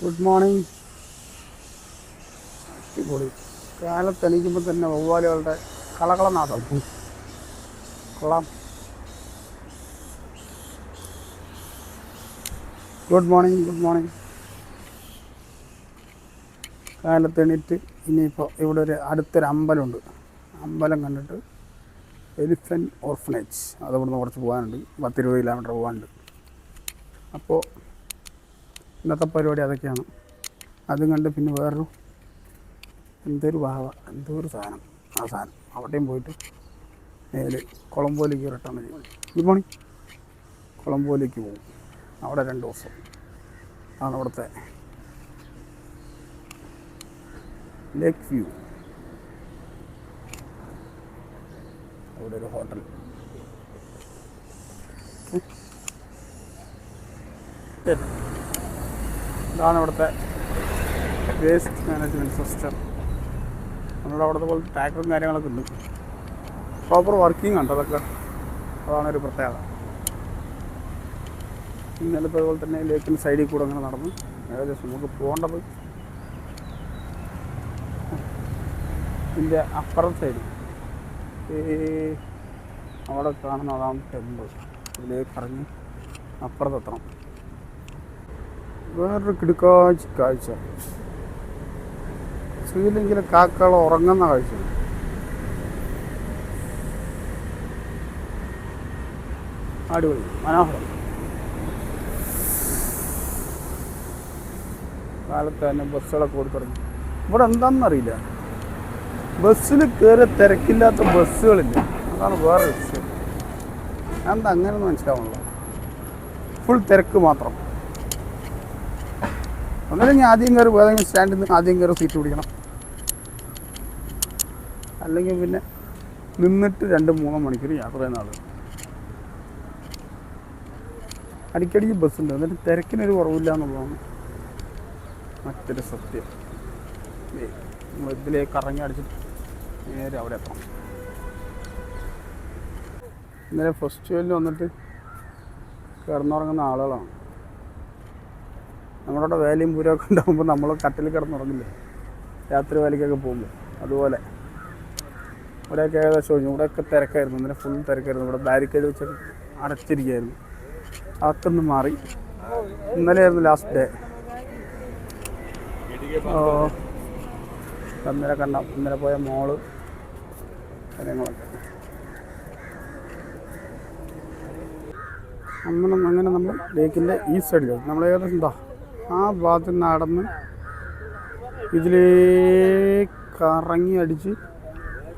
Good morning അടിപൊളി. കാലത്ത് എണീക്കുമ്പോൾ തന്നെ വവ്വാലുകളുടെ കളകളനാഥം. കൊള്ളാം. ഗുഡ് മോർണിംഗ് ഗുഡ് മോർണിംഗ് കാലത്തെണീറ്റ് ഇനിയിപ്പോൾ ഇവിടെ ഒരു അടുത്തൊരു അമ്പലമുണ്ട്. അമ്പലം കണ്ടിട്ട് എലിഫന്റ് ഓർഫനേജ് അത് ഇവിടുന്ന് കുറച്ച് പോകാനുണ്ട്. പത്തിരുപത് കിലോമീറ്റർ പോകാനുണ്ട്. അപ്പോൾ ഇന്നത്തെ പരിപാടി അതൊക്കെയാണ്. അതും കണ്ട് പിന്നെ വേറൊരു എന്തൊരു ഭാവ എന്തോ ഒരു സാധനം. ആ സാധനം. അവിടെയും പോയിട്ട് നേരെ കൊളംബോയിലേക്ക് റിട്ടേൺ ചെയ്യും ഗുഡ് മോർണിംഗ് കൊളംബോയിലേക്ക് പോകും അവിടെ രണ്ട് ദിവസം. ആണ് അവിടുത്തെ ലേക്ക് വ്യൂ. അവിടെ ഒരു ഹോട്ടൽ. ഇതാണ് ഇവിടുത്തെ വേസ്റ്റ് മാനേജ്മെന്റ് സിസ്റ്റം നമ്മുടെ അവിടുത്തെ പോലെ ടാക്കറും കാര്യങ്ങളൊക്കെ ഉണ്ട്. പ്രോപ്പർ വർക്കിംഗ് ഉണ്ട് അതൊക്കെ. അതാണ് ഒരു പ്രത്യേകത. ഇന്നലത്തെ അതുപോലെ തന്നെ ലേക്കിന് സൈഡിൽ കൂടെ അങ്ങനെ നടന്നു. ഏകദേശം നമുക്ക് പോകേണ്ടത് ഇതിന്റെ അപ്പുറം സൈഡ് അവിടെ കാണുന്നതാണ് ടെമ്പിൾ ഇതിലേക്ക് ഇറങ്ങി അപ്പുറത്തെത്തണം. വേറൊരു കിടുക്കാഴ്ച കാഴ്ച. ശ്രീലങ്കയിലെ കാക്കകൾ ഉറങ്ങുന്ന കാഴ്ച. അടിപൊളി. മനോഹരം. കാലത്ത് തന്നെ ബസ്സുകളൊക്കെ കൊടുത്തിറങ്ങി ഇവിടെ എന്താണെന്നറിയില്ല ബസ്സിൽ കയറി തിരക്കില്ലാത്ത ബസ്സുകളില്ല. അതാണ് വേറെ വിഷയം. എന്താ അങ്ങനെ മനസ്സിലാവുള്ളൂ ഫുൾ തിരക്ക് മാത്രം. ഒന്നല്ലെങ്കിൽ ആദ്യം കയറി ഏതെങ്കിലും സ്റ്റാൻഡിൽ നിന്ന് ആദ്യം കയറി സീറ്റ് പിടിക്കണം. അല്ലെങ്കിൽ പിന്നെ നിന്നിട്ട് രണ്ട് മൂന്നോ മണിക്കൂർ യാത്ര ചെയ്യുന്ന ആളുകൾ അടിക്കടിക്ക് ബസ്സുണ്ട് എന്നിട്ട് തിരക്കിനൊരു കുറവില്ല എന്നുള്ളതാണ് മറ്റൊരു സത്യം. ഇതിലേക്ക് കറങ്ങി അടിച്ചിട്ട് നേരെ അവിടെ എത്തണം. ഇന്നലെ ഫസ്റ്റ് വന്നിട്ട് കിടന്നുറങ്ങുന്ന ആളുകളാണ്. നമ്മുടെ അവിടെ വേലയും പൂരമൊക്കെ ഉണ്ടാകുമ്പോൾ നമ്മൾ കട്ടിൽ കിടന്നുറങ്ങില്ലേ? രാത്രി വേലയ്ക്കൊക്കെ പോകുമ്പോൾ അതുപോലെ. ഇവിടെയൊക്കെ ഏകദേശം ഒഴിഞ്ഞു. ഇവിടെയൊക്കെ തിരക്കായിരുന്നു. ഇന്നലെ ഫുൾ തിരക്കായിരുന്നു. ഇവിടെ ബാരിക്കേഡ് വെച്ച് അടച്ചിരിക്കുകയായിരുന്നു. അതൊക്കെ ഒന്ന് മാറി. ഇന്നലെയായിരുന്നു ലാസ്റ്റ് ഡേ ഇന്നലെ കണ്ട ഇന്നലെ പോയ മോൾ കാര്യങ്ങളൊക്കെ. അങ്ങനെ അങ്ങനെ നമ്മൾ ലേക്കിന്റെ ഈ സൈഡിൽ നമ്മൾ ഏകദേശം എന്താ ആ ഭാഗത്ത് നടന്ന് ഇതിലേക്ക് കറങ്ങി അടിച്ച്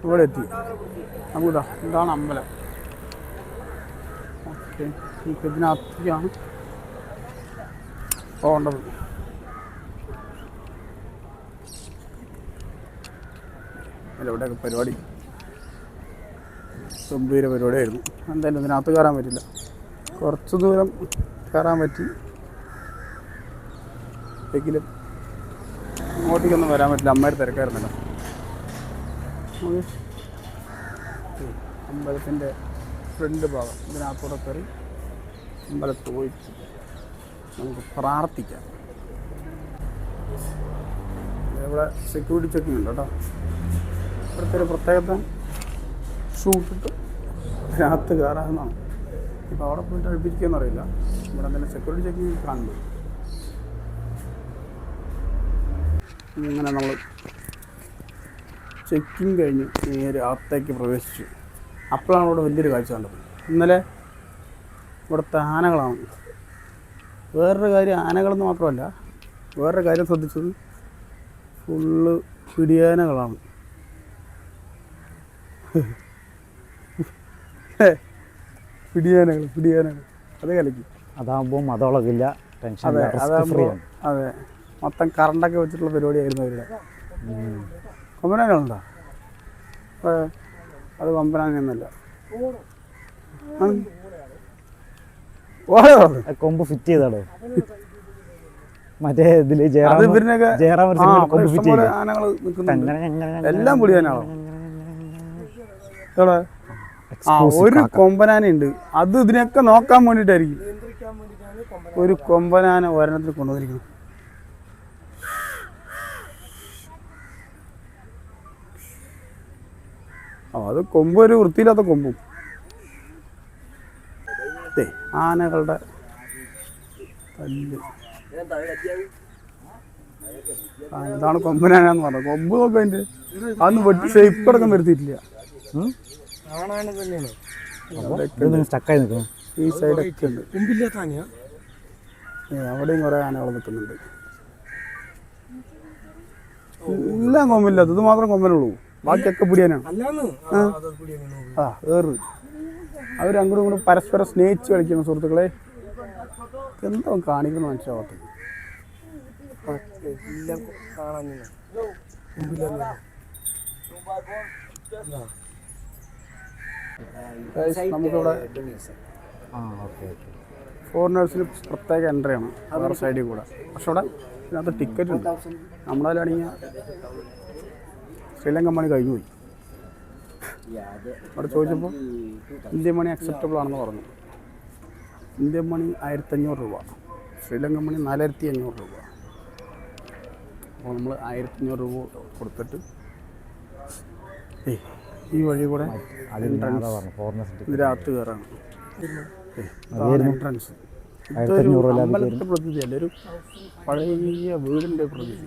ഇവിടെ എത്തി. നമുക്കിതാ ഇതാണ് അമ്പലം. ഓക്കെ. നമുക്ക് ഇതിനകത്തേക്കാണ് പോകേണ്ടത്. ഇവിടെയൊക്കെ പരിപാടി. ഗംഭീര പരിപാടിയായിരുന്നു. എന്തായാലും ഇതിനകത്ത് കയറാൻ പറ്റില്ല. കുറച്ച് ദൂരം കയറാൻ പറ്റി. എങ്കിലും അങ്ങോട്ടേക്കൊന്നും വരാൻ പറ്റില്ല. അമ്മയുടെ തിരക്കായിരുന്നല്ലോ. അമ്പലത്തിന്റെ ഫ്രണ്ട് ഭാഗം. ഇതിനകത്തൂടെ കയറി അമ്പലത്ത് പോയിട്ട് നമുക്ക് പ്രാർത്ഥിക്കാം. ഇവിടെ സെക്യൂരിറ്റി ചെക്കിംഗ് ഉണ്ട് കേട്ടോ. ഇവിടുത്തെ ഒരു പ്രത്യേകത ഷൂ ഇട്ടിട്ട് അതിനകത്ത് കയറാമെന്നാണ് ഇപ്പോൾ അവിടെ പോയിട്ട് അടുപ്പിരിക്കുമെന്ന് അറിയില്ല ഇവിടെ എന്തെങ്കിലും സെക്യൂരിറ്റി ചെക്കിംഗ് കാണുന്നു ഇങ്ങനെ നമ്മൾ ചെക്കിങ് കഴിഞ്ഞ് നേരെ അകത്തേക്ക് പ്രവേശിച്ചു. അപ്പോഴാണ് ഇവിടെ വലിയൊരു കാഴ്ച കണ്ടത്. ഇന്നലെ ഇവിടുത്തെ ആനകളാണ്. വേറൊരു കാര്യം ആനകളെന്ന് മാത്രമല്ല വേറൊരു കാര്യം ശ്രദ്ധിച്ചത് ഫുള്ള് പിടിയാനകളാണ്. പിടിയാനകൾ പിടിയാനകൾ അത് കലക്കി അതാകുമ്പോൾ മതമുളകില്ല ടെൻഷൻ അതെ അതാകുമ്പോൾ അതെ. മൊത്തം കറണ്ടൊക്കെ വെച്ചിട്ടുള്ള പരിപാടിയായിരുന്നു അവരുടെ. കൊമ്പനാനുണ്ടോ അത് കൊമ്പനാനൊന്നുമല്ല കൊമ്പ് ഫിറ്റ് ചെയ്താടോ? മറ്റേ ഇതിൽ എല്ലാം പുളിയാനാണോ ആ ഒരു കൊമ്പനാനുണ്ട് അത് ഇതിനൊക്കെ നോക്കാൻ വേണ്ടിയിട്ടായിരിക്കും. ഒരു കൊമ്പനാന ഒരെണ്ണത്തിൽ കൊണ്ടുവന്നിരിക്കുന്നു. ആ അത് കൊമ്പ് ഒരു വൃത്തിയില്ലാത്ത കൊമ്പും. ദേ, ആനകളുടെ തല്ല്. ഇതാണ് കൊമ്പനാനെന്ന് പറഞ്ഞത്. കൊമ്പ് നോക്കാം അതിന്റെ. അതൊന്നും വെട്ടി ഷേപ്പ് അടക്കം വരുത്തിയിട്ടില്ല. സ്റ്റക്കായി നിൽക്കുന്നു. ഈ സൈഡൊക്കെ ഉണ്ട്. അവിടെയും കുറേ ആനകൾ നിൽക്കുന്നുണ്ട്. എല്ലാം കൊമ്പില്ലാത്ത ഇത് മാത്രം കൊമ്പനുള്ളൂ ബാക്കിയൊക്കെ പിടിയാനാണ് അല്ലാന്ന്? അത് കൂടിയാണ് ആ വേറെ അവർ അങ്ങോട്ടും ഇങ്ങോട്ടും പരസ്പരം സ്നേഹിച്ച് കളിക്കുന്ന സുഹൃത്തുക്കളെ എന്തോ കാണിക്കുന്നു മനസ്സിലാവാത്ത നമുക്കിവിടെ ആ ഓക്കെ ഓക്കെ. ഫോറിനേഴ്സിന് പ്രത്യേക എൻട്രി ആണ്. വേറെ സൈഡിൽ കൂടെ. പക്ഷെ ഇവിടെ ഇതിനകത്ത് ടിക്കറ്റ് ഉണ്ട്. നമ്മളതിലാണെങ്കിൽ ശ്രീലങ്കൻ മണി കഴിഞ്ഞു പോയി. അവിടെ ചോദിച്ചപ്പോൾ ഇന്ത്യൻ മണി അക്സെപ്റ്റബിൾ ആണെന്ന് പറഞ്ഞു. ഇന്ത്യൻ മണി ആയിരത്തഞ്ഞൂറ് രൂപ. ശ്രീലങ്കൻ മണി നാലായിരത്തി അഞ്ഞൂറ് രൂപ. അപ്പോൾ നമ്മൾ ആയിരത്തഞ്ഞൂറ് രൂപ കൊടുത്തിട്ട് ഏയ് ഈ വഴി കൂടെ ഇതിനകത്ത് കയറാണ്. എൻട്രൻസ് അമ്പലത്തെ പ്രതീതി അല്ല? ഒരു പഴയ വീടിന്റെ പ്രതീതി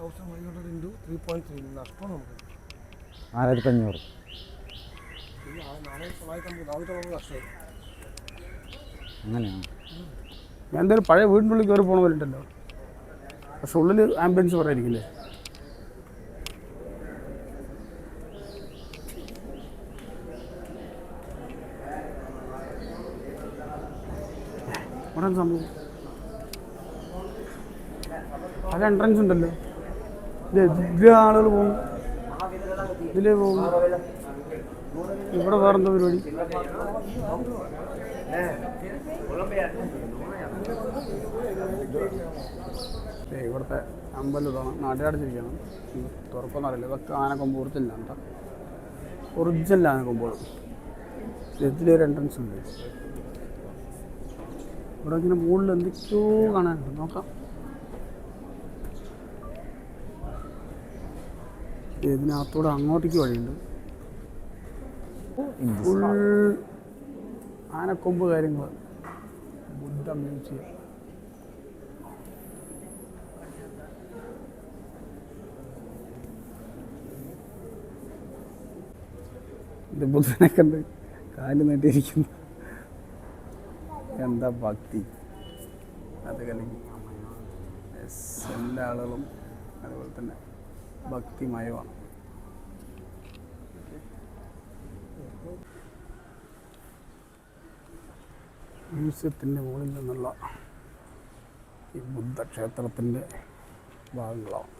thousand five hundred into three point three നഷ്ടം നമുക്ക് നാലായിരത്തി അഞ്ഞൂറ് അങ്ങനെയാണ്? ഞാൻ എന്തായാലും പഴയ വീടിന്റെ ഉള്ളിൽ കയറി പോണ പോലെ ഉണ്ടല്ലോ. പക്ഷെ ഉള്ളിൽ ആംബുലൻസ് പറയായിരിക്കില്ലേ സംഭവം? അത് എൻട്രൻസ് ഉണ്ടല്ലോ. ഇതിലെ ആളുകൾ പോകും ഇതിലേ പോകും ഇവിടെ വേറെന്താ പരിപാടി? ഇവിടുത്തെ അമ്പലം നാട്ടിലടച്ചിരിക്കണം തുറക്കൊന്നും അറിയില്ല. ഇതൊക്കെ ആനക്കൊമ്പ് ഒറിജിനൽ കേട്ടോ. ഒറിജിനൽ ആനക്കൊമ്പുകൾ ഇതിലൊരു എൻട്രൻസ് ഉണ്ട്. ഇവിടെ ഇങ്ങനെ മുകളിൽ എന്തൊക്കെയോ കാണാനുണ്ട്. നോക്കാം. ഇതിനകത്തൂടെ അങ്ങോട്ടേക്ക് വഴിയുണ്ട്. ഫുൾ ആനക്കൊമ്പ് കാര്യങ്ങൾ ബുദ്ധ മ്യൂസിയം. ഇത് ബുദ്ധനെ കണ്ട് കാൽ നീട്ടിയിരിക്കുന്നു. എന്താ ഭക്തി? അത് കലങ്ങി എല്ലാ ആളുകളും അതുപോലെ തന്നെ. ഭക്തിമയമാണ് മ്യൂസിയത്തിന്റെ മുകളിൽ നിന്നുള്ള ഈ ബുദ്ധക്ഷേത്രത്തിന്റെ ഭാഗങ്ങളാണ്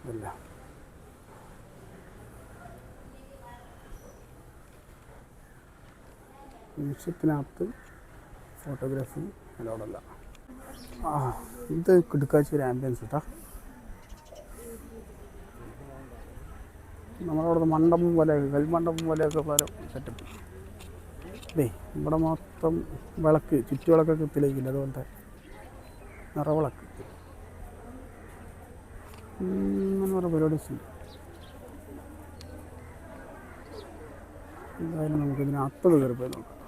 ഇതെല്ലാം? മ്യൂസിയത്തിനകത്ത് ഫോട്ടോഗ്രാഫി അലോഡല്ല ആ ഇത് കിടക്കാച്ച ഒരു ആംബിയൻസ് കേട്ടോ നമ്മളവിടെ മണ്ഡപം പോലെ കൽമണ്ഡപം പോലെയൊക്കെ പല സെറ്റപ്പ് ഡേ ഇവിടെ മൊത്തം വിളക്ക് ചുറ്റുവിളക്കൊക്കെ തെളിയിക്കില്ല അതുപോലത്തെ നിറവിളക്ക്. അങ്ങനെ പറഞ്ഞ പരിപാടീസ് എന്തായാലും നമുക്കിതിന് ഇതിനകത്തത് കയറി പോയി നോക്കാം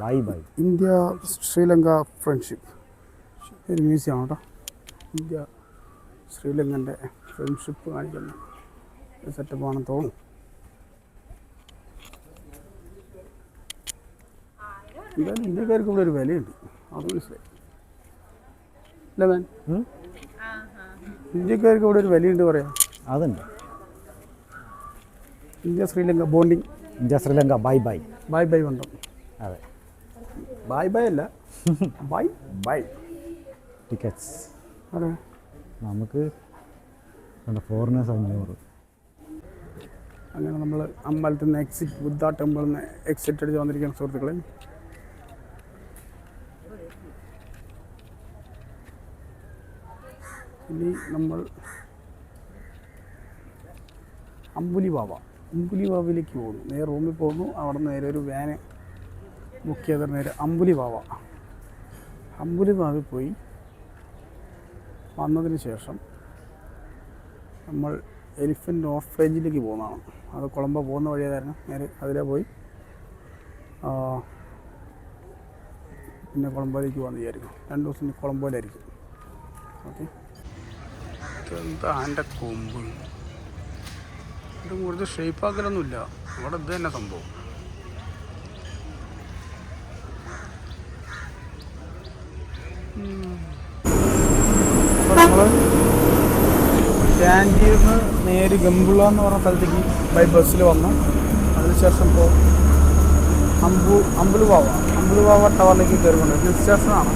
bye bye India Sri Lanka friendship ഒരു മ്യൂസിയമാണ് കേട്ടോ ഇന്ത്യ ശ്രീലങ്കന്റെ ഫ്രണ്ട്ഷിപ്പ് കാണിക്കുന്ന. സെറ്റപ്പ് സെറ്റപ്പാണെന്ന് തോന്നുന്നു. എന്തായാലും ഇന്ത്യക്കാർക്ക് ഇവിടെ ഒരു വിലയുണ്ട്. അത് മനസ്സിലായി. അല്ലേ മാൻ? ഇന്ത്യക്കാർക്ക് ഇവിടെ ഒരു വിലയുണ്ട് പറയാം. അതുണ്ട്. India Sri Lanka bonding India Sri Lanka bye bye bye bye ബന്ധം അതെ. ബൈ ബൈ അല്ല. ബൈ ബൈ ടിക്കറ്റ്സ് അതെ. നമുക്ക് ഫോറിനേഴ്സ് അഞ്ഞൂറ്. അങ്ങനെ നമ്മൾ അമ്പലത്തിൽ നിന്ന് എക്സിറ്റ് ബുദ്ധ ടെമ്പിളിൽ നിന്ന് എക്സിറ്റ് അടിച്ച് വന്നിരിക്കുന്ന സുഹൃത്തുക്കളെ. ഇനി നമ്മൾ അമ്പുലി ബാബ അമ്പുലി ബാബയിലേക്ക് പോകുന്നു. നേരെ റൂമിൽ പോകുന്നു. അവിടെ നിന്ന് നേരെ ഒരു വാന് ബുക്ക് ചെയ്ത നേരെ അമ്പുലി അമ്പുലിവാവിൽ പോയി വന്നതിന് ശേഷം നമ്മൾ എലിഫന്റ് ഓർഫേജിലേക്ക് പോകുന്നതാണ്. അത് കൊളംബോ പോകുന്ന വഴിയായിരുന്നു നേരെ അതിലെ പോയി പിന്നെ കൊളംബോയിലേക്ക് പോകാൻ വിചാരിക്കും രണ്ട് ദിവസം കുളമ്പോയിലായിരിക്കും ഓക്കെ. എന്താ എന്റെ കൊമ്പ്? ഇത് കൂടുതൽ ഷേപ്പാക്കലൊന്നുമില്ല അവിടെ ഇത് തന്നെ സംഭവം. ടാൻജിയിൽ നിന്ന് നേര് ഗംബുള എന്ന് പറഞ്ഞ സ്ഥലത്തേക്ക് ബൈ ബസ്സിൽ വന്നു. അതിനുശേഷം ഇപ്പോൾ അമ്പു അമ്പുലുവാവ അമ്പുലുവാവ ടവറിലേക്ക് കയറിക്കൊണ്ട് ഹിൽ സ്റ്റേഷനാണ്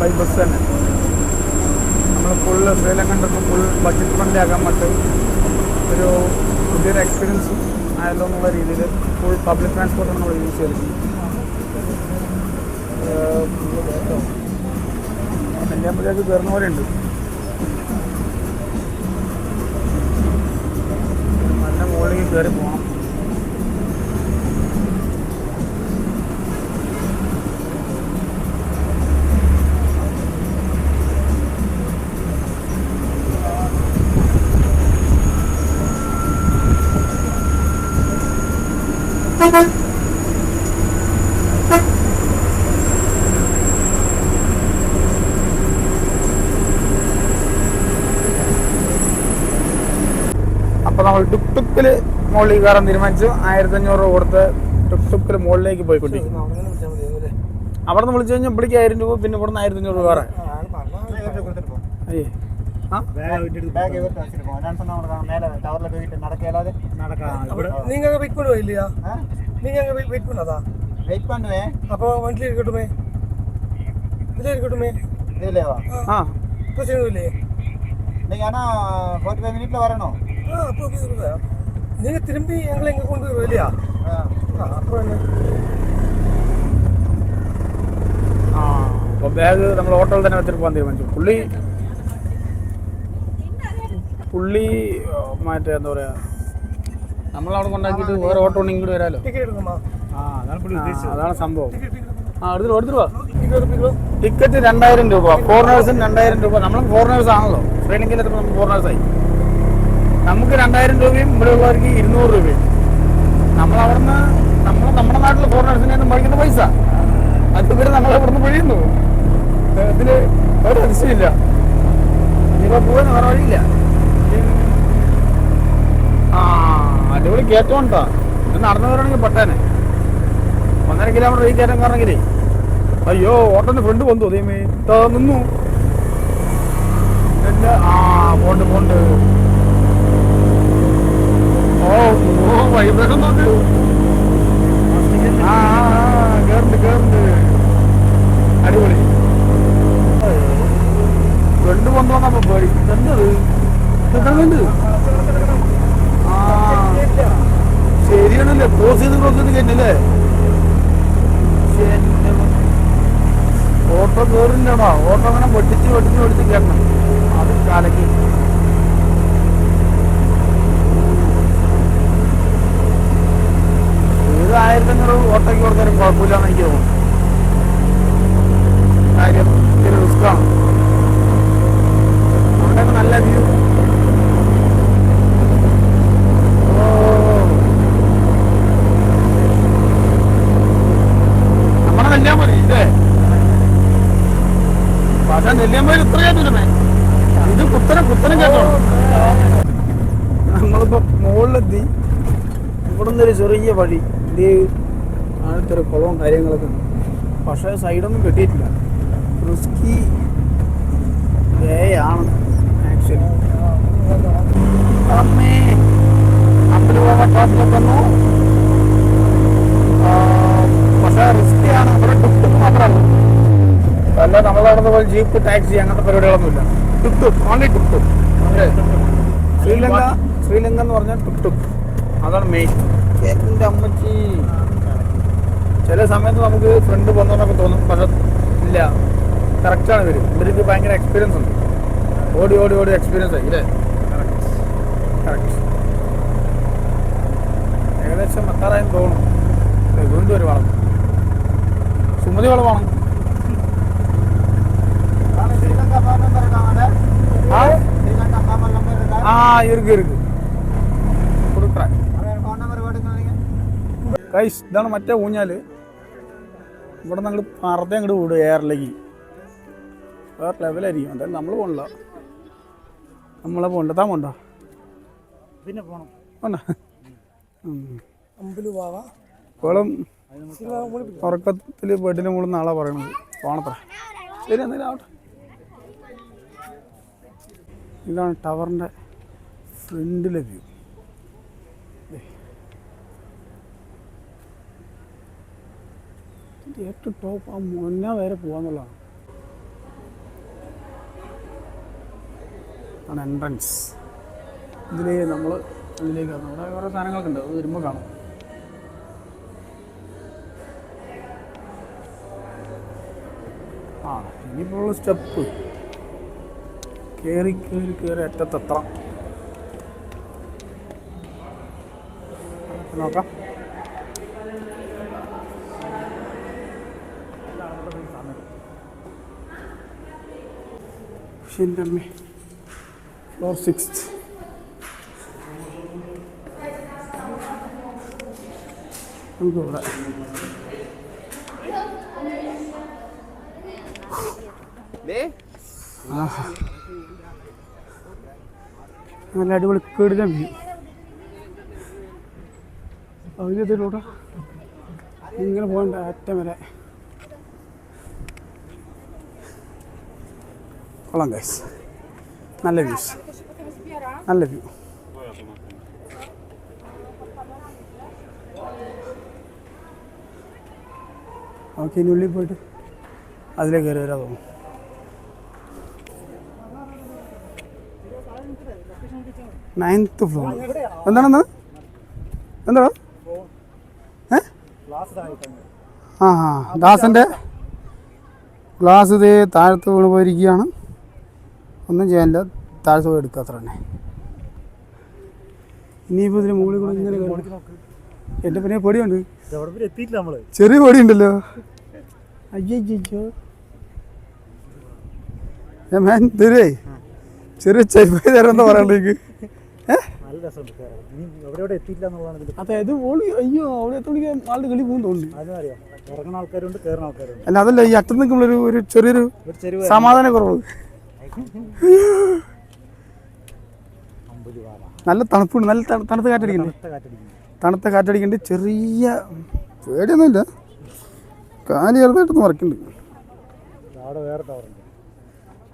ബൈ ബസ് തന്നെ. നമ്മൾ ഫുൾ ശ്രീലങ്കന്റെ ഫുൾ ബഡ്ജറ്റ് ഫ്രണ്ട്ലി ആക്കാൻ പറ്റും ഒരു പുതിയൊരു എക്സ്പീരിയൻസും ആയല്ലോ എന്നുള്ള രീതിയിൽ ഫുൾ പബ്ലിക് ട്രാൻസ്പോർട്ടാണ് നമ്മൾ യൂസ് ചെയ്തിരിക്കുന്നത്. നെല്ലിയാമ്പതിലേക്ക് കയറുന്ന പോലെ ഉണ്ട് നല്ല മുകളിലേക്ക് കയറി പോകണം അപ്പോൾ നമ്മൾ ടുക് ടുക്കിൽ മുകളിൽ കയറാൻ തീരുമാനിച്ചു ആയിരത്തി അഞ്ഞൂറ് രൂപ കൊടുത്ത് ടുക് ടുക്കിൽ മുകളിലേക്ക് പോയിക്കൊണ്ടിരിക്കും അവിടെ നിന്ന് വിളിച്ചാൽ മതി അല്ലേ അവിടെ നിന്ന് വിളിച്ചു കഴിഞ്ഞാൽ ഇവിടേക്ക് ആയിരം രൂപ പിന്നെ ഇവിടെ നിന്ന് ആയിരത്തി അഞ്ഞൂറ് രൂപ വേറെ ആൾ പറഞ്ഞാൽ അയ്യേ ആ ബാഗ് ഇവർക്ക് വെച്ചിട്ട് പോകാം ഞാൻ சொன்னா உனக்கு மேலே டவரில் போயிட்டு நடக்க இயலாது நீங்க அங்க வெயிட் பண்ணுவா இல்லையா நீங்க அங்க வெயிட் பண்ணாதா வெயிட் பண்ணுவேன் அப்போ வண்டியில் இருக்கட்டுமே இதுல இருக்கட்டுமே இதுலேவா ആ பிரச்சனை இல்லையே நீங்கள் ஆனால் ஃபோர்ட்டி ஃபைவ் மினிட்ல வரணும் ஆ அப்போ ஓகே சொல்லுங்க நீங்க திரும்பி எங்களை இங்க கொண்டு வருவா இல்லையா ஆ. ஆ, அப்போ என்ன ആ അപ്പോൾ ബാഗ് നമ്മൾ ഓട്ടോയിൽ തന്നെ വെച്ചിട്ട് പോകാൻ തീരുമാനിച്ചു പുള്ളി പുള്ളി ആ, മറ്റേ എന്താ പറയുക നമ്മളവിടെ കൊണ്ടാക്കിയിട്ട് വേറെ ഓട്ടോ ഉണ്ടെങ്കിൽ ഇങ്ങോട്ട് വരാമല്ലോ டிக்கெட் எடுங்கம்மா ആ അതാണ് പുള്ളി ഉദ്ദേശിച്ചത് അതാണ് സംഭവം டிக்கெட் டிக்கெட் ആ ടിക്കറ്റ് രണ്ടായിരം രൂപ ഫോറിനേഴ്സിന് രണ്ടായിരം രൂപ. നമ്മൾ ഫോറിനേഴ്സ് ആണല്ലോ. ട്രെയിനിങ്ങിലെത്തുമ്പോൾ നമുക്ക് ഫോറിനേഴ്സായി നമുക്ക് രണ്ടായിരം രൂപയും ഇവിടെ ഉള്ളവർക്ക് ഇരുന്നൂറ് രൂപയും. നമ്മൾ അവിടുന്ന് നമ്മൾ നമ്മുടെ നാട്ടിൽ ഫോറിനേഴ്സിനെ മേടിക്കുന്ന പൈസ. അത് ഇവർ നമ്മൾ അവിടുന്ന് പിഴിയുന്നു. ഇതിൽ ഒരു അതിശയമില്ല. ഇനിയിപ്പോ പോകാൻ വേറെ വഴിയില്ല. ആ അടിപൊളി കയറ്റം ഉണ്ടോ? നടന്നവരാണെങ്കിൽ പെട്ടാനെ. ഒന്നര കിലോമീറ്റർ ഈ കയറ്റം അയ്യോ ഓട്ടോന്റെ ഫ്രണ്ട് വന്നു അതേമേ നിന്നു. ആ പോണ്ട് പോണ്ട്. ഓ ഓ വൈബ്രേഷൻ ആ കേറുന്നുണ്ട് അടിപൊളി. ഫ്രണ്ട് കൊണ്ടുവന്നപ്പോ പേടി. എന്തത് ശരിയാണല്ലേ? ക്രോസ് ചെയ്ത് ക്രോസ് ചെയ്ത് കഴിഞ്ഞല്ലേ? ഓട്ടോ കയറില്ലടാ ഓട്ടോ അങ്ങനെ പൊട്ടിച്ച് പൊട്ടിച്ച് പൊട്ടിച്ച് കയറണം അത് കാലയ്ക്ക് ഏത് ആയിരത്തി അഞ്ഞൂറ് ഓട്ടോയ്ക്ക് കൊടുത്താലും കുഴപ്പമില്ലാന്ന് എനിക്ക് തോന്നുന്നു കാര്യം ഇത്തിരി റിസ്ക്കാണ് അവിടെ നല്ല വ്യൂ നമ്മുടെ നെല്ലിയാമ്പതി ഇല്ലേ പക്ഷെ നെല്ലിയാമ്പതി ഇത്ര കേട്ടില്ലേ ഇത് കുത്തനെ കുത്തനെ കേട്ടോ നമ്മളിപ്പോ മുകളിലെത്തി ഇവിടുന്ന് ഒരു ചെറിയ വഴി ഇത് ആണത്തെ കുളവും കാര്യങ്ങളൊക്കെ ഉണ്ട്. പക്ഷേ സൈഡൊന്നും കിട്ടിയിട്ടില്ല. റിസ്കി വേ ആണ് ആക്ച്വലി അമ്മേ അമ്പത് രൂപ ആ, പക്ഷേ റിസ്കിയാണ് ഇവിടെ ടുക്ക് മാത്രമല്ല. അല്ല നമ്മളവിടുന്ന് പോലെ ജീപ്പ് ടാക്സി അങ്ങനത്തെ പരിപാടികളൊന്നുമില്ല. Tuk tuk only tuk tuk Sri Lanka Sri Lanka എന്ന് പറഞ്ഞാൽ ടുക്ക് ടുക് അതാണ് മെയിൻ എന്റെ അമ്മച്ചി. ചില സമയത്ത് നമുക്ക് ഫ്രണ്ട് വന്നോണ്ടൊക്കെ തോന്നും പക്ഷെ ഇല്ല. കറക്റ്റാണ് ഇവർ ഇവർക്ക് ഭയങ്കര എക്സ്പീരിയൻസ് ഉണ്ട്. ഓടി ഓടി ഓടി എക്സ്പീരിയൻസ് ആയി കറക്റ്റ് ഏകദേശം എത്താറായെന്ന് തോന്നുന്നു വീണ്ടും ഒരു വളം. സുമതി വളമാണ് ആ ഇരിക്കും ഫോൺ കൈസ് ഇതാണ് മറ്റേ ഊഞ്ഞാൽ ഇവിടെ നിന്ന് അങ്ങോട്ട് പറത്തെ അങ്ങോട്ട് വിടും എയറിലേക്ക് വേറെ ലെവലായിരിക്കും എന്തായാലും നമ്മൾ പോകണില്ല നമ്മളെ പോകണ്ട താൻ പോണ്ടോ? പിന്നെ പോണം. പോണ്ട. ഇപ്പോഴും ഉറക്കത്തിൽ ബെഡിന് മുകളിൽ നാളെ പറയണത്. പോണത്ര. ശരി എന്തെങ്കിലും ആവട്ടെ. ഇതാണ് ടവറിന്റെ ഫ്രണ്ടിലെ വ്യൂ ഏറ്റവും ടോപ്പ് ആ മുന്നേ വരെ പോകാന്നുള്ളതാണ് ആണ് എൻട്രൻസ് ഇതിലേ നമ്മൾ ഇതിലേക്ക് നമ്മുടെ കുറേ സാധനങ്ങളൊക്കെ ഉണ്ട്. അത് വരുമ്പോൾ കാണാം. ആ ഇനിയിപ്പോൾ സ്റ്റെപ്പ് കയറി കയറി കയറി അറ്റത്തെത്ര നോക്കാം. എന്റെ അമ്മേ. ഫ്ലോർ സിക്സ് നമുക്കിവിടെ. നല്ല അടിപൊളി കേടുകാൻ വ്യൂ ഇതിലൂടെ ഇങ്ങനെ പോകണ്ട അറ്റം വരെ. കൊള്ളാം ഗൈസ് നല്ല വ്യൂസ് നല്ല വ്യൂ ഓക്കെ ഇനി ഉള്ളിൽ പോയിട്ട് അതിലേക്ക് കയറി വരാൻ തോന്നും. നയൻത്ത് ഫ്ലോർ എന്താണെന്ന് എന്താ ഏ? ആ ആ. ദാസന്റെ ഗ്ലാസ് ഇതേ താഴത്ത് വീണ് പോയിരിക്കുകയാണ്. ഒന്നും ചെയ്യാനില്ല. താഴത്ത് പോയി എടുക്കുക അത്ര തന്നെ. ഇനിയിപ്പോൾ ഇതിന് മുകളിൽ കൂടെ ഇങ്ങനെ. എന്റെ പിന്നെ പൊടിയുണ്ട്. എവിടെ വരെ എത്തിയിട്ടില്ല നമ്മൾ. ചെറിയ പൊടിയുണ്ടല്ലോ. അയ്യോ മാൻ തരേ ചെറിയ ചെരുപ്പായി തരാം എന്താ പറയണ്ടേക്ക് ഏ? നല്ല രസമുണ്ട്. കേരളം. ഇനി എവിടെ എവിടെ എത്തിയില്ല എന്നുള്ളതാണ് ഇതിൽ അതെ ഇത് ഓളി അയ്യോ അവിടെ ആളുടെ കളി തോന്നുന്നു. അല്ല അതല്ല ഈ അറ്റം നിൽക്കുമ്പോഴൊരു ഒരു ചെറിയൊരു സമാധാന കുറവ് നല്ല തണുപ്പുണ്ട് നല്ല തണുത്ത കാറ്റടിക്കുന്നുണ്ട്. തണുത്ത കാറ്റടിക്കുന്നുണ്ട്. ചെറിയ പേടിയൊന്നുമില്ല. കാലി ചെറുതായിട്ട് മറക്കുന്നുണ്ട്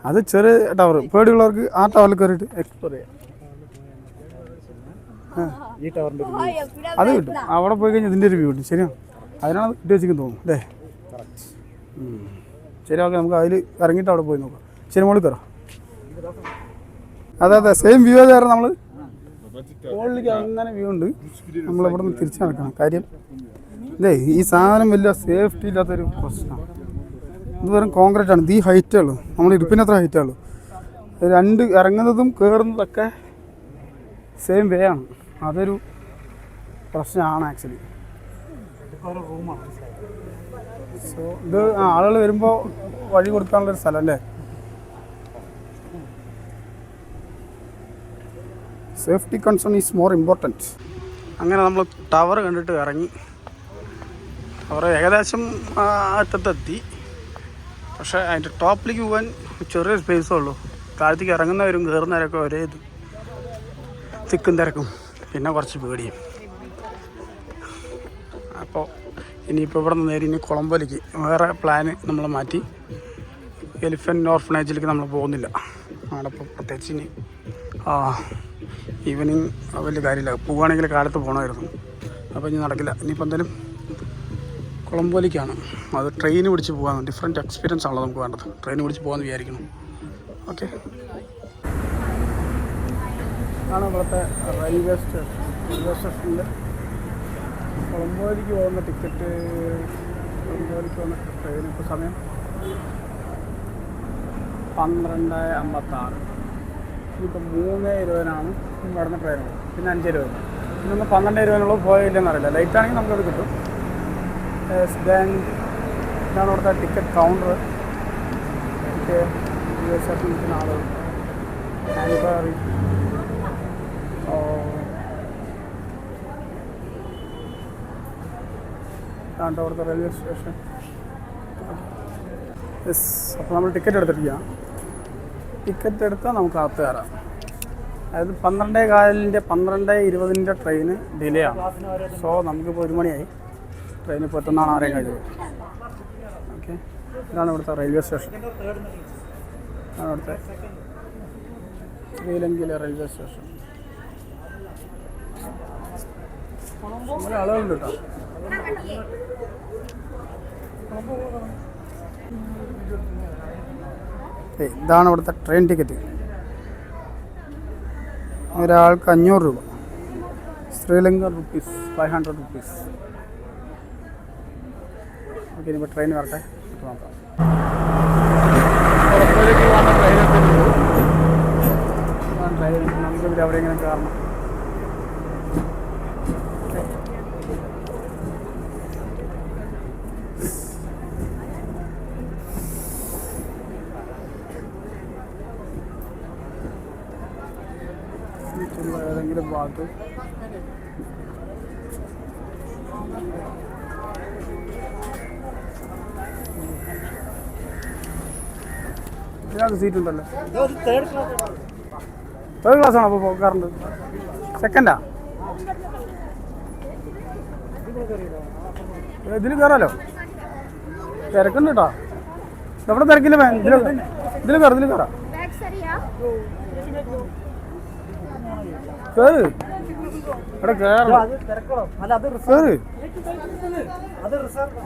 അത് ചെറിയ ടവർ പേടിയുള്ളവർക്ക് ആ ടവറിൽ കയറിയിട്ട് എക്സ്പ്ലോർ ചെയ്യാം. ഈ. അത് കിട്ടും. അവിടെ പോയി കഴിഞ്ഞാൽ ഇതിന്റെ ഒരു വ്യൂ കിട്ടും. ശരിയാണ് അതിനാണ് അത് കിട്ടി വെച്ചിരിക്കും തോന്നുന്നു. അല്ലേ. ശരി ഓക്കെ. നമുക്ക് അതിൽ ഇറങ്ങിയിട്ട് അവിടെ പോയി നോക്കാം. ശരി മോളിൽ കയറാം. അതെ അതെ സെയിം വ്യൂ ആയിരുന്നു നമ്മൾ മുകളിലേക്ക് അങ്ങനെ വ്യൂ ഉണ്ട്. നമ്മളിവിടെ നിന്ന് തിരിച്ചു നടക്കണം. കാര്യം ഇതേ ഈ സാധനം വലിയ സേഫ്റ്റി ഇല്ലാത്തൊരു പ്രശ്നമാണ് ഇത് വെറും കോൺക്രീറ്റ് ആണ്. ഈ ഹൈറ്റേ ഉള്ളൂ. നമ്മൾ ഇടുപ്പിനത്ര ഹൈറ്റേ ഉള്ളൂ. രണ്ട് ഇറങ്ങുന്നതും കയറുന്നതൊക്കെ സെയിം വേ ആണ്. അതൊരു പ്രശ്നമാണ് ആക്ച്വലി റൂമാണ് സോ ഇത് ആളുകൾ വരുമ്പോൾ വഴി കൊടുക്കാനുള്ളൊരു സ്ഥലം അല്ലേ? Safety concern is more important അങ്ങനെ നമ്മൾ ടവർ കണ്ടിട്ട് ഇറങ്ങി ടവർ ഏകദേശം അറ്റത്തെത്തി. പക്ഷേ അതിന്റെ ടോപ്പിലേക്ക് പോകാൻ ചെറിയ സ്പേസേ ഉള്ളൂ. താഴത്തേക്ക് ഇറങ്ങുന്നവരും കയറുന്നവരൊക്കെ ഒരേ ഇത്. തിക്കും തിരക്കും. പിന്നെ കുറച്ച് പേടിയും. അപ്പോൾ ഇനിയിപ്പോൾ ഇവിടെ നിന്ന് നേരെ ഇനി കുളമ്പലേക്ക് വേറെ പ്ലാന് നമ്മൾ മാറ്റി. എലിഫന്റ് ഓർഫനേജിലേക്ക് നമ്മൾ പോകുന്നില്ല. അവിടെ ഇപ്പോൾ പ്രത്യേകിച്ച് ഇനി ഈവനിങ് വലിയ കാര്യമില്ല. പോവുകയാണെങ്കിൽ കാലത്ത് പോകണമായിരുന്നു അപ്പോൾ ഇനി നടക്കില്ല. ഇനിയിപ്പോൾ എന്തായാലും കുളമ്പോലിക്കാണ് അത് ട്രെയിൻ പിടിച്ച് പോകാൻ ഡിഫറെന്റ് എക്സ്പീരിയൻസ് ആണല്ലോ നമുക്ക് വേണ്ടത്. ട്രെയിൻ പിടിച്ച് പോകാമെന്ന് വിചാരിക്കണം ഓക്കെ ആണ് ഇവിടുത്തെ റെയിൽവേ സ്റ്റേഷൻ റെയിൽവേ സ്റ്റേഷനിൽ കുളമ്പോലിക്ക് പോകുന്ന ടിക്കറ്റ് കുളമ്പോലിക്ക് പോകുന്ന ട്രെയിൻ ഇപ്പോൾ സമയം പന്ത്രണ്ട് അമ്പത്താറ് ഇപ്പം മൂന്ന് ഇരുപതിനാണ്. ഇവിടുന്ന് ട്രെയിൻ പിന്നെ അഞ്ച് ഇരുപത് ഇന്നൊന്ന് പന്ത്രണ്ട് രൂപയുള്ള പോയില്ലെന്ന് അറിയില്ല. ലൈറ്റ് ആണെങ്കിൽ നമുക്കത് കിട്ടും. ദെൻ ഇതാണ് അവിടുത്തെ ടിക്കറ്റ് കൗണ്ടർ നിൽക്കുന്ന ആളുകൾ ആൽബറി ഓ. ഇതാണ് അവിടുത്തെ റെയിൽവേ സ്റ്റേഷൻ യെസ് അപ്പോൾ നമ്മൾ ടിക്കറ്റ് എടുത്തിരിക്കുക ടിക്കറ്റ് എടുത്താൽ നമുക്ക് അകത്ത് കയറാം. അതായത് പന്ത്രണ്ടേ കാലിന്റെ പന്ത്രണ്ട് ഇരുപതിന്റെ ട്രെയിന് ഡിലേ ആണ് സോ നമുക്കിപ്പോൾ ഒരു മണിയായി. ട്രെയിൻ ഇപ്പോൾ എത്തുന്നതാണ് ആരെയും കഴിഞ്ഞത് ഓക്കെ. ഇതാണ് ഇവിടുത്തെ റെയിൽവേ സ്റ്റേഷൻ. ഇതാണ് ഇവിടുത്തെ ശ്രീലങ്കയിലെ റെയിൽവേ സ്റ്റേഷൻ. ആളുകളുണ്ട് കേട്ടോ. ഇതാണ് ഇവിടുത്തെ ട്രെയിൻ ടിക്കറ്റ്. ഒരാൾക്ക് അഞ്ഞൂറ് രൂപ. Sri Lankan rupees five hundred rupees okay ഇനിയിപ്പോൾ ട്രെയിൻ വരട്ടെ. നോക്കാം. ട്രെയിൻ നമുക്ക് ഇവിടെ എങ്ങനെ കയറണം ഏതെങ്കിലും പാട്ട്. സീറ്റ് ഉണ്ടല്ലോ. തേർഡ് ക്ലാസ് ആണ് അപ്പോൾ പോക്കാറുണ്ട്? സെക്കൻഡാ ഇതിൽ കയറാലോ തിരക്കുണ്ട് കേട്ടോ നമ്മുടെ തിരക്കില്ല ഇതിൽ കയറാം ഇതിൽ കയറാം കേറ്. അവിടെ കേറണം. കേറ്. അത് റിസർവ്